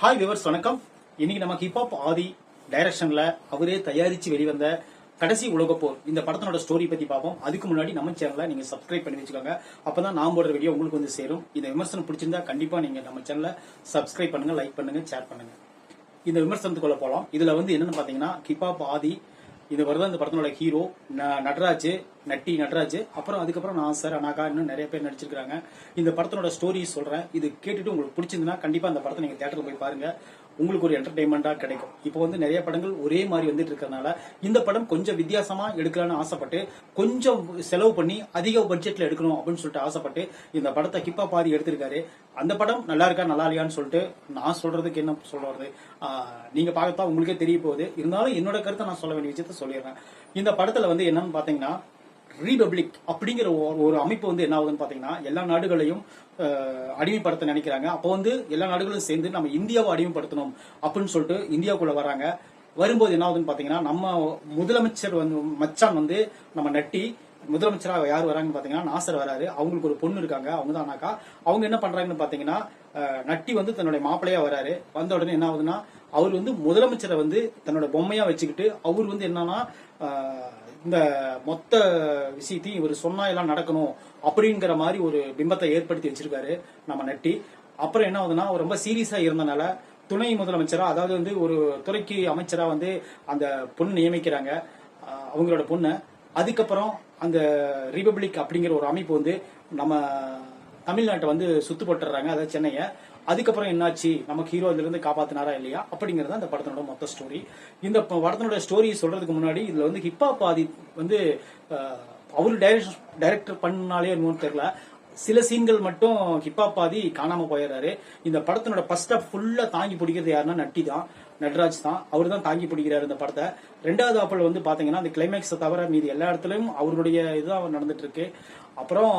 Hi viewers வணக்கம். இன்னைக்கு நம்ம ஹிப்ஹாப் ஆதி டைரக்ஷன்ல அவரே தயாரிச்சு வெளிவந்த கடைசி உலகப்போர் இந்த படத்தினோட ஸ்டோரி பத்தி பார்ப்போம். அதுக்கு முன்னாடி நம்ம சேனலை நீங்க சப்ஸ்கிரைப் பண்ணி வச்சுக்கோங்க. அப்பதான் நான் போடுற வீடியோ உங்களுக்கு வந்து சேரும். இந்த விமர்சனம் பிடிச்சிருந்தா கண்டிப்பா நீங்க நம்ம சேனலை சப்ஸ்கிரைப் பண்ணுங்க லைக் பண்ணுங்க ஷேர் பண்ணுங்க. இந்த விமர்சனத்துக்குள்ள போலாம். இதுல வந்து என்னன்னு பாத்தீங்கன்னா ஹிப்ஹாப் ஆதி இது வருதான் இந்த படத்தினோட ஹீரோ நடராஜ் நட்டி நடராஜ் அப்புறம் அதுக்கப்புறம் நான் சார் அனாகா இன்னும் நிறைய பேர் நடிச்சிருக்காங்க இந்த படத்தினோட ஸ்டோரி சொல்றேன். இது கேட்டுட்டு உங்களுக்கு பிடிச்சிருந்ததுன்னா கண்டிப்பா அந்த படத்தை நீங்க தேட்டருக்கு போய் பாருங்க. உங்களுக்கு ஒரு என்டர்டைன்மெண்டா கிடைக்கும். இப்போ வந்து நிறைய படங்கள் ஒரே மாதிரி வந்துட்டு இருக்கிறதுனால இந்த படம் கொஞ்சம் வித்தியாசமா எடுக்கலாம்னு ஆசைப்பட்டு கொஞ்சம் செலவு பண்ணி அதிக பட்ஜெட்ல எடுக்கணும் அப்படின்னு சொல்லிட்டு ஆசைப்பட்டு இந்த படத்தை கிப்பா பாதி எடுத்திருக்காரு. அந்த படம் நல்லா இருக்கா நல்லா இல்லையான்னு சொல்லிட்டு நான் சொல்றதுக்கு என்ன சொல்றது நீங்க பார்க்கத்தான் உங்களுக்கே தெரிய போகுது. இருந்தாலும் என்னோட கருத்தை நான் சொல்ல வேண்டிய விஷயத்த சொல்லிடுறேன். இந்த படத்துல வந்து என்னன்னு பாத்தீங்கன்னா ரீபப்ளிக் அப்படிங்கிற ஒரு- ஒரு அமைப்பு வந்து என்ன ஆகுதுன்னு பாத்தீங்கன்னா எல்லா நாடுகளையும் அடிமைப்படுத்த நினைக்கிறாங்க. அப்போ வந்து எல்லா நாடுகளும் சேர்ந்து நம்ம இந்தியாவை அடிமைப்படுத்தணும் அப்படின்னு சொல்லிட்டு இந்தியாவுக்குள்ள வராங்க வரும்போது என்ன ஆகுதுன்னு பாத்தீங்கன்னா நம்ம முதலமைச்சர் வந்து மச்சான் வந்து நம்ம நட்டி முதலமைச்சராக யார் வராங்கன்னு பாத்தீங்கன்னா நாசர் வராரு. அவங்களுக்கு ஒரு பொண்ணு இருக்காங்க. அவங்க தானாக்கா அவங்க என்ன பண்றாங்கன்னு பாத்தீங்கன்னா நட்டி வந்து தன்னுடைய மாப்பிள்ளையா வராரு. வந்த உடனே என்ன ஆகுதுன்னா அவர் வந்து முதலமைச்சரை வந்து தன்னோட பொம்மையா வச்சுக்கிட்டு அவர் வந்து என்னன்னா இந்த மொத்த விஷயத்தையும் இவர் சொன்னா எல்லாம் நடக்கணும் அப்படிங்கிற மாதிரி ஒரு பிம்பத்தை ஏற்படுத்தி வச்சிருக்காரு நம்ம நட்டி. அப்புறம் என்ன ஆகுதுன்னா ரொம்ப சீரியஸா இருந்தனால துணை முதலமைச்சரா அதாவது வந்து ஒரு துறைக்கு அமைச்சரா வந்து அந்த பொண்ணு நியமிக்கிறாங்க. அவங்களோட பொண்ணு. அதுக்கப்புறம் அந்த ரிபப்ளிக் அப்படிங்கிற ஒரு அமைப்பு வந்து நம்ம தமிழ்நாட்டை வந்து சுத்து போட்டுறாங்க அதாவது சென்னையை. அதுக்கப்புறம் என்னாச்சு? நமக்கு ஹீரோ இதுல இருந்து காப்பாத்தினாரா இல்லையா? அப்படிங்கறது அந்த படத்தினோட மொத்த ஸ்டோரி இந்த படத்தினோட ஸ்டோரி சொல்றதுக்கு முன்னாடி இதுல வந்து ஹிப்ஹாப் ஆதி வந்து அவரு டைரக்டர் பண்ணாலே என்னமோ தெரியல. சில சீன்கள் மட்டும் ஹிப்ஹாப் ஆதி காணாம போயிடுறாரு. இந்த படத்தினோட ஃபர்ஸ்ட் ஆஃப் ஃபுல்லா தாங்கி பிடிக்கிறது யாருன்னா நட்டி தான் நட்ராஜ் தான். அவர் தான் தாங்கி பிடிக்கிறார் இந்த படத்தை. ரெண்டாவது ஆப்பிள் வந்து பாத்தீங்கன்னா அந்த கிளைமேக்ஸை தவிர மீதி எல்லா இடத்துலயும் அவருடைய இதுதான் நடந்துட்டு இருக்கு அப்புறம்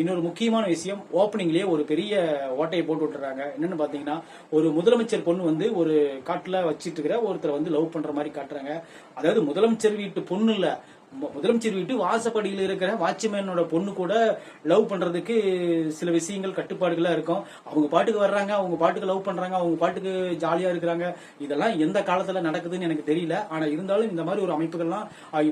இன்னொரு முக்கியமான விஷயம் ஓப்பனிங்லயே ஒரு பெரிய ஓட்டையை போட்டு விட்டுறாங்க. என்னன்னு பாத்தீங்கன்னா ஒரு முதலமைச்சர் பொண்ணு வந்து ஒரு காட்டுல வச்சிட்டு இருக்கிற ஒருத்தரை வந்து லவ் பண்ற மாதிரி காட்டுறாங்க. அதாவது முதலமைச்சர் வீட்டு பொண்ணு இல்ல. முதலமைச்சர் வீட்டு வாசப்படியில் இருக்கிற வாட்ச்மேனோட பொண்ணு கூட லவ் பண்றதுக்கு சில விஷயங்கள் கட்டுப்பாடுகளா இருக்கும். அவங்க பாட்டுக்கு வர்றாங்க அவங்க பாட்டுக்கு லவ் பண்றாங்க அவங்க பாட்டுக்கு ஜாலியா இருக்கிறாங்க. இதெல்லாம் எந்த காலத்துல நடக்குதுன்னு எனக்கு தெரியல. ஆனா இருந்தாலும் இந்த மாதிரி ஒரு அமைப்புகள்லாம்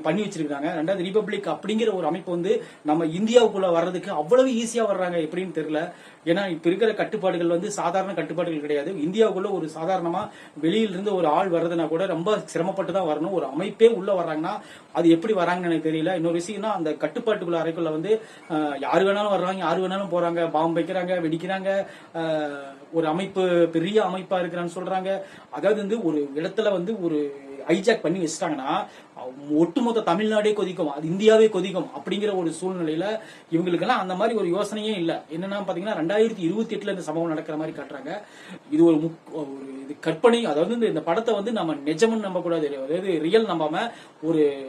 பண்ணி வச்சிருக்காங்க ரெண்டாவது ரிபப்ளிக் அப்படிங்கிற ஒரு அமைப்பு வந்து நம்ம இந்தியாவுக்குள்ள வர்றதுக்கு அவ்வளவு ஈஸியா வர்றாங்க எப்படின்னு தெரியல. ஏன்னா இப்ப இருக்கிற கட்டுப்பாடுகள் வந்து சாதாரண கட்டுப்பாடுகள் கிடையாது. இந்தியாவுக்குள்ள ஒரு சாதாரணமா வெளியில இருந்து ஒரு ஆள் வர்றதுனா கூட ரொம்ப சிரமப்பட்டு தான் வரணும். ஒரு அமைப்பே உள்ள வர்றாங்கன்னா அது எப்படி வராங்கன்னு எனக்கு தெரியல. இன்னொரு விஷயம்னா அந்த கட்டுப்பாட்டுக்குள்ள அறைக்குள்ள வந்து யாரு வேணாலும் வர்றாங்க யாரு வேணாலும் போறாங்க. பாம்பு வைக்கிறாங்க வெடிக்கிறாங்க. ஒரு அமைப்பு பெரிய அமைப்பா இருக்கிறான்னு சொல்றாங்க. அதாவது வந்து ஒரு இடத்துல வந்து ஒரு ஹைஜாக் பண்ணி வச்சிட்டாங்கன்னா ஒட்டுமொத்த தமிழ்நாடே கொதிக்கும் அது இந்தியாவே கொதிக்கும் அப்படிங்கிற ஒரு சூழ்நிலையில இவங்களுக்கெல்லாம் அந்த மாதிரி ஒரு யோசனையே இல்லை. என்னன்னா பாத்தீங்கன்னா ரெண்டாயிரத்தி இருபத்தி எட்டுல இந்த சம்பவம் நடக்கிற மாதிரி காட்டுறாங்க. இது ஒரு முக்- ஒரு இது கற்பனை அதாவது இந்த- இந்த படத்தை வந்து நம்ம நிஜம்னு நம்ப கூடாது அதாவது ரியல் நம்பாம ஒரு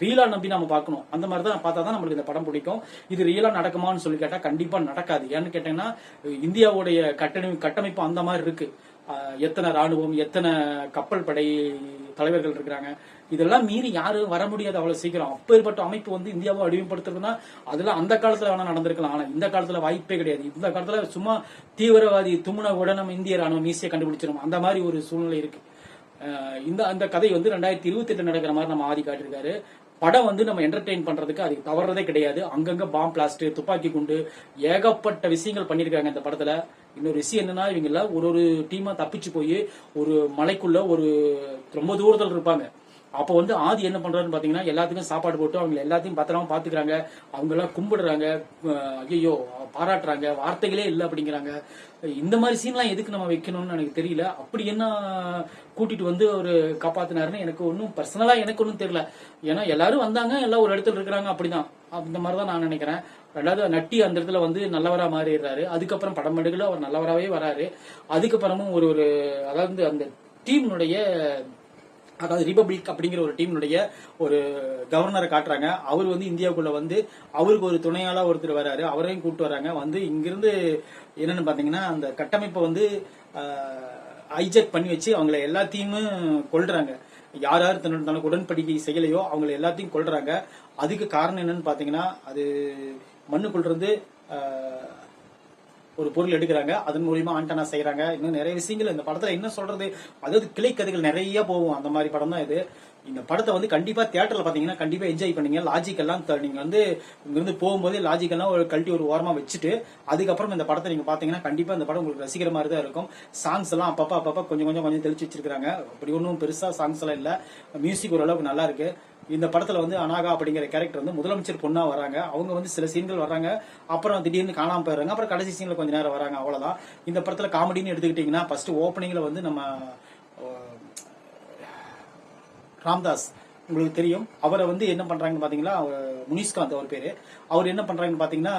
ரியலா நம்பி நம்ம பார்க்கணும். அந்த மாதிரி தான் பார்த்தா தான் நம்மளுக்கு இந்த படம் பிடிக்கும். இது ரியலா நடக்குமான்னு சொல்லி கேட்டா கண்டிப்பா நடக்காது. ஏன்னு கேட்டீங்கன்னா இந்தியாவுடைய கட்டணி கட்டமைப்பு அந்த மாதிரி இருக்கு. எத்தனை ராணுவம் எத்தனை கப்பல் படை தலைவர்கள் இருக்கிறாங்க இதெல்லாம் மீறி யாரும் வர முடியாது அவ்வளவு சீக்கிரம். அப்பேற்பட்ட அமைப்பு வந்து இந்தியாவை அடிமைப்படுத்துறதுன்னா அதெல்லாம் அந்த காலத்துல வேணா நடந்திருக்கலாம். ஆனா இந்த காலத்துல வாய்ப்பே கிடையாது. இந்த காலத்துல சும்மா தீவிரவாதி தும்முன கூட இந்திய ராணுவம் ஈஸியா கண்டுபிடிச்சிடும். அந்த மாதிரி ஒரு சூழ்நிலை இருக்கு. இந்த அந்த கதை வந்து ரெண்டாயிரத்தி இருபத்தி எட்டு நடக்கிற மாதிரி நம்ம ஆதி காட்டிருக்காரு படம் வந்து நம்ம என்டர்டெயின் பண்றதுக்கு அது தவறதே கிடையாது. அங்கங்க பாம் பிளாஸ்ட் துப்பாக்கி குண்டு ஏகப்பட்ட விஷயங்கள் பண்ணிருக்காங்க இந்த படத்துல. இன்னொரு விஷயம் என்னன்னா இவங்கள ஒரு ஒரு டீமா தப்பிச்சு போய் ஒரு மலைக்குள்ள ஒரு ரொம்ப தூரத்தில் இருப்பாங்க. அப்போ வந்து ஆதி என்ன பண்றாருன்னு பாத்தீங்கன்னா எல்லாத்துக்கும் சாப்பாடு போட்டு அவங்க எல்லாத்தையும் பத்திரமா பாத்துக்கிறாங்க. அவங்க எல்லாம் கும்பிடுறாங்க ஐயோ பாராட்டுறாங்க வார்த்தைகளே இல்லை அப்படிங்கிறாங்க. இந்த மாதிரி சீன்லாம் எதுக்கு நம்ம வைக்கணும்னு எனக்கு தெரியல. அப்படி என்ன கூட்டிட்டு வந்து அவர் காப்பாத்தினாருன்னு எனக்கு ஒன்றும் பர்சனலா எனக்கு ஒன்றும் தெரியல. ஏன்னா எல்லாரும் வந்தாங்க எல்லாம் ஒரு இடத்துல இருக்கிறாங்க அப்படிதான். அந்த மாதிரி தான் நான் நினைக்கிறேன். ரெண்டாவது நட்டி அந்த இடத்துல வந்து நல்லவரா மாறிடுறாரு. அதுக்கப்புறம் படமெடுக்கல அவர் நல்லவராகவே வராரு. அதுக்கப்புறமும் ஒரு ஒரு அதாவது அந்த டீம்னுடைய அதாவது ரிபப்ளிக் அப்படிங்கிற ஒரு டீம்னுடைய ஒரு கவர்னரை காட்டுறாங்க. அவர் வந்து இந்தியாவுக்குள்ள வந்து அவருக்கு ஒரு துணையாளா ஒருத்தர் வராரு. அவரையும் கூப்பிட்டு வராங்க. வந்து இங்கிருந்து என்னன்னு பாத்தீங்கன்னா அந்த கட்டமைப்பை வந்து ஹைஜெக் பண்ணி வச்சு அவங்கள எல்லாத்தையுமே கொள்றாங்க யார் யார் தன்னோட தனக்கு உடன்படிக்கை செய்யலையோ அவங்கள எல்லாத்தையும் கொள்றாங்க அதுக்கு காரணம் என்னன்னு பாத்தீங்கன்னா அது மண்ணுக்குள்ள இருந்து ஒரு பொருள் எடுக்கிறாங்க அதன் மூலியமா ஆண்டனா செய்யறாங்க இன்னும் நிறைய விஷயங்கள் இந்த படத்துல என்ன சொல்றது அதாவது கிளை கதைகள் நிறைய போகும். அந்த மாதிரி படம் தான் இது. இந்த படத்தை வந்து கண்டிப்பா தியேட்டர்ல பாத்தீங்கன்னா கண்டிப்பா என்ஜாய் பண்ணீங்க. லாஜிக் எல்லாம் த- நீங்க வந்து இங்க இருந்து போகும்போது லாஜிக் எல்லாம் ஒரு கழட்டி ஒரு ஓரமா வச்சுட்டு அதுக்கப்புறம் இந்த படத்தை நீங்க பாத்தீங்கன்னா கண்டிப்பா இந்த படம் உங்களுக்கு ரசிக்கிற மாதிரி தான் இருக்கும். சாங்ஸ் எல்லாம் அப்பப்ப அப்பப்ப கொஞ்சம் கொஞ்சம் கொஞ்சம் தெளிச்சு வச்சிருக்காங்க அப்படி ஒன்றும் பெருசா சாங்ஸ் எல்லாம் இல்ல. மியூசிக் ஓரளவுக்கு நல்லா இருக்கு. இந்த படத்துல வந்து அனாகா அப்படிங்கிற கேரக்டர் வந்து முதலமைச்சர் பொண்ணா வராங்க. அவங்க வந்து சில சீன்கள் வராங்க அப்புறம் திடீர்னு காணாம போயிடுறாங்க. அப்புறம் கடைசி சீன்ல கொஞ்ச நேரம் வராங்க. அவ்வளவுதான். இந்த படத்துல காமெடின்னு எடுத்துக்கிட்டீங்கன்னா ஃபர்ஸ்ட் ஓப்பனிங்ல வந்து நம்ம ராம்தாஸ். உங்களுக்கு தெரியும். அவரை வந்து என்ன பண்றாங்கன்னு பாத்தீங்கன்னா முனிஷ்காந்த் அவர் பேரு. அவர் என்ன பண்றாங்கன்னு பாத்தீங்கன்னா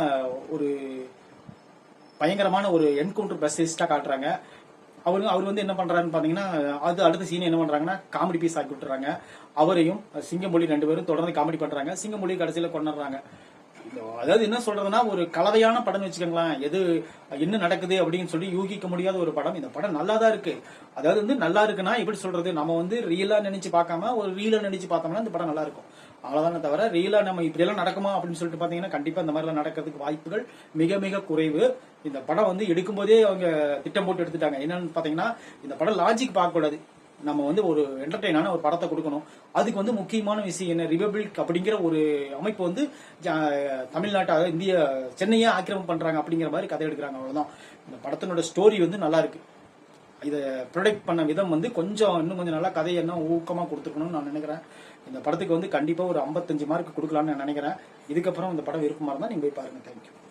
ஒரு பயங்கரமான ஒரு என்கவுண்டர் பெஸ்டிஸ்டா காட்டுறாங்க. அவரு அவர் வந்து என்ன பண்றாருன்னு பாத்தீங்கன்னா அது அடுத்த சீன் என்ன பண்றாங்கன்னா காமெடி பீஸ் ஆக்கி விட்டுறாங்க. அவரையும் சிங்கமொழி ரெண்டு பேரும் தொடர்ந்து காமெடி பண்றாங்க. சிங்கமொழி கடைசியில கொண்டுறாங்க அதாவது என்ன சொல்றதுன்னா ஒரு கலவையான படம்னு வச்சுக்கோங்களேன். எது என்ன நடக்குது அப்படின்னு சொல்லி யூகிக்க முடியாத ஒரு படம். இந்த படம் நல்லா தான் இருக்கு. அதாவது வந்து நல்லா இருக்குன்னா எப்படி சொல்றது? நம்ம வந்து ரியலா நினைச்சு பார்க்காம ஒரு ரீலா நினைச்சு பார்த்தோம்னா இந்த படம் நல்லா இருக்கும். அவ்வளவுதானே தவிர ரீலா நம்ம இப்படி எல்லாம் நடக்குமா அப்படின்னு சொல்லிட்டு பாத்தீங்கன்னா கண்டிப்பா இந்த மாதிரி எல்லாம் நடக்கிறதுக்கு வாய்ப்புகள் மிக மிக குறைவு. இந்த படம் வந்து எடுக்கும்போதே அவங்க திட்டம் போட்டு எடுத்துட்டாங்க. என்னன்னு பாத்தீங்கன்னா இந்த படம் லாஜிக் பார்க்க கூடாது நம்ம வந்து ஒரு என்டர்டெயினான ஒரு படத்தை கொடுக்கணும். அதுக்கு வந்து முக்கியமான விஷயம் என்ன? ரிபப்ளிக் அப்படிங்கிற ஒரு அமைப்பு வந்து ஜா- தமிழ்நாட்டை இந்திய சென்னையே ஆக்கிரமம் பண்றாங்க அப்படிங்கிற மாதிரி கதை எடுக்கிறாங்க. அவ்வளவுதான். இந்த படத்தினோட ஸ்டோரி வந்து நல்லா இருக்கு. இதை ப்ரொடெக்ட் பண்ண விதம் வந்து கொஞ்சம் இன்னும் கொஞ்சம் நல்லா கதையை என்ன ஊக்கமாக கொடுத்துருக்கணும்னு நான் நினைக்கிறேன். இந்த படத்துக்கு வந்து கண்டிப்பாக ஒரு 55 மார்க் கொடுக்கலாம்னு நான் நினைக்கிறேன். இதுக்கப்புறம் இந்த படம் இருக்குமா இருந்தால் நீங்கள் போய் பாருங்கள் தேங்க்யூ